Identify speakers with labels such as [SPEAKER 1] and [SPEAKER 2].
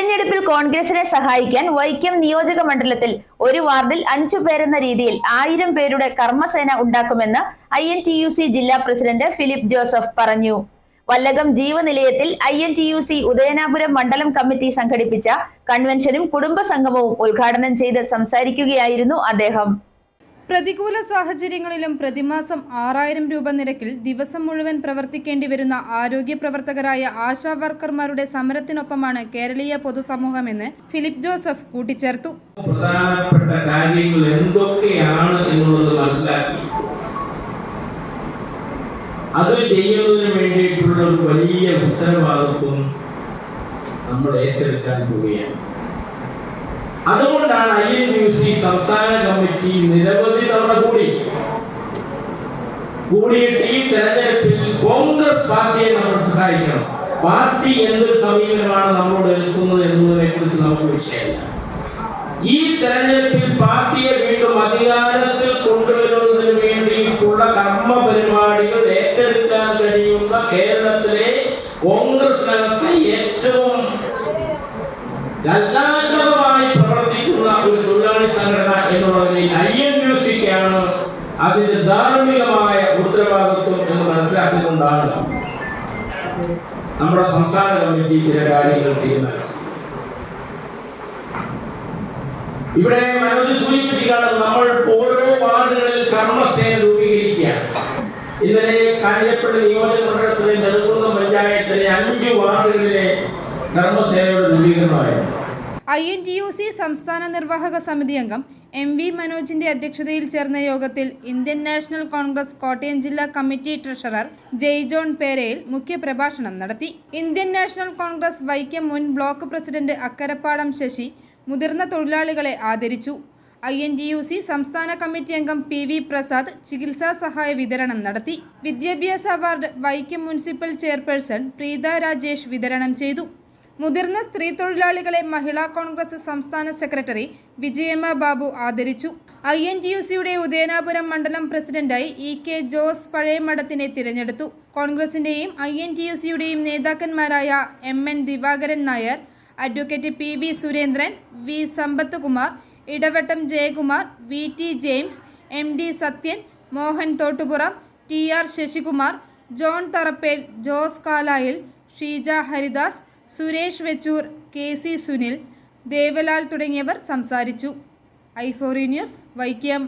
[SPEAKER 1] തെരഞ്ഞെടുപ്പിൽ കോൺഗ്രസിനെ സഹായിക്കാൻ വൈക്കം നിയോജക മണ്ഡലത്തിൽ ഒരു വാർഡിൽ അഞ്ചു പേരെന്ന രീതിയിൽ ആയിരം പേരുടെ കർമ്മസേന ഉണ്ടാക്കുമെന്ന് I N T U C ജില്ലാ പ്രസിഡന്റ് ഫിലിപ്പ് ജോസഫ് പറഞ്ഞു. വല്ലകം ജീവനിലയത്തിൽ I N T U C Udayanapuram മണ്ഡലം കമ്മിറ്റി സംഘടിപ്പിച്ച കൺവെൻഷനും കുടുംബ സംഗമവും ഉദ്ഘാടനം ചെയ്ത് സംസാരിക്കുകയായിരുന്നു അദ്ദേഹം.
[SPEAKER 2] പ്രതികൂല സാഹചര്യങ്ങളിലും പ്രതിമാസം ആറായിരം രൂപ നിരക്കിൽ ദിവസം മുഴുവൻ പ്രവർത്തിക്കേണ്ടി വരുന്ന ആരോഗ്യ പ്രവർത്തകരായ ആശാ വർക്കർമാരുടെ സമരത്തിനൊപ്പമാണ് കേരളീയ പൊതുസമൂഹമെന്ന് ഫിലിപ്പ് ജോസഫ് കൂട്ടിച്ചേർത്തു.
[SPEAKER 3] പ്രധാനപ്പെട്ട കാര്യങ്ങൾ എന്തൊക്കെയാണ് എന്നുള്ളത് മനസ്സിലാക്കി. അത് ചെയ്യുന്നതിന് വേണ്ടിയിട്ടുള്ള ഒരു വലിയ ഉത്തരവാദിത്വം നമ്മൾ ഏറ്റെടുക്കാൻ പോവുകയാണ്. അതുകൊണ്ടാണ് ഐ എൻ യു സി സംസ്ഥാന കമ്മിറ്റി നിരവധി കൂടിയിട്ട് ഈ തെരഞ്ഞെടുപ്പിൽ കോൺഗ്രസ് പാർട്ടിയെ നമ്മൾ സഹായിക്കണം. പാർട്ടി എന്തൊരു സമീപനമാണ് നമ്മളോട് എടുക്കുന്നത് എന്നതിനെ കുറിച്ച് നമുക്ക് വിഷയമില്ല. ഈ തെരഞ്ഞെടുപ്പിൽ പാർട്ടിയെ വീണ്ടും അധികാരത്തിൽ കൊണ്ടുവരുന്നതിന് വേണ്ടിയിട്ടുള്ള കർമ്മ പരിപാടികൾ ഏറ്റെടുക്കാൻ കഴിയുന്ന കേരളത്തിലെ കോൺഗ്രസിനകത്ത് ഏറ്റവും ചലനാത്മകമായി മനസ്സിലാക്കിക്കൊണ്ടാണ് നമ്മുടെ സംസ്ഥാന കമ്മിറ്റി ചില കാര്യങ്ങൾ തീരുമാനിച്ചത് ഇവിടെ മനോജ് സൂചിപ്പിച്ചാണ് നമ്മൾ ഓരോ വാർഡുകളിൽ കർമ്മസേന രൂപീകരിക്കുകയാണ്. ഇന്നലെ കാര്യപ്പെട്ട നിയോജക മണ്ഡലത്തിലെ നെടുങ്കുന്ന പഞ്ചായത്തിലെ അഞ്ച് വാർഡുകളിലെ കർമ്മസേനയുടെ രൂപീകരണമായിരുന്നു.
[SPEAKER 2] I N T U C സംസ്ഥാന നിർവാഹക സമിതി അംഗം എം വി മനോജിന്റെ അധ്യക്ഷതയിൽ ചേർന്ന യോഗത്തിൽ ഇന്ത്യൻ നാഷണൽ കോൺഗ്രസ് കോട്ടയം ജില്ലാ കമ്മിറ്റി ട്രഷറർ ജെയ് ജോൺ പേരയിൽ മുഖ്യപ്രഭാഷണം നടത്തി. ഇന്ത്യൻ നാഷണൽ കോൺഗ്രസ് വൈക്കം മുൻ ബ്ലോക്ക് പ്രസിഡന്റ് അക്കരപ്പാടം ശശി മുതിർന്ന തൊഴിലാളികളെ ആദരിച്ചു. ഐ എൻ യു സി സംസ്ഥാന കമ്മിറ്റി അംഗം പി വി പ്രസാദ് ചികിത്സാ സഹായ വിതരണം നടത്തി. വിദ്യാഭ്യാസ award Vaikom municipal chairperson Preetha Rajesh വിതരണം ചെയ്തു. മുതിർന്ന സ്ത്രീ തൊഴിലാളികളെ മഹിളാ കോൺഗ്രസ് സംസ്ഥാന സെക്രട്ടറി വിജയമ്മ ബാബു ആദരിച്ചു. ഐ എൻ ടി യു സിയുടെ ഉദയനാപുരം മണ്ഡലം പ്രസിഡന്റായി ഇ കെ ജോസ് പഴയമഠത്തിനെ തിരഞ്ഞെടുത്തു. കോൺഗ്രസിന്റെയും ഐ എൻ ടി യു സിയുടെയും നേതാക്കന്മാരായ M N Divakaran Nair advocate P V Surendran V Sampath Kumar Idavattom Jayakumar V T James M D Sathyan Mohan Thottupuram T R Sasikumar John Tharappel Jose Kalayil Sheeja Haridas Suresh Vechoor K C Sunil Devalal തുടങ്ങിയവർ സംസാരിച്ചു. ഐഫോറി news Vaikom.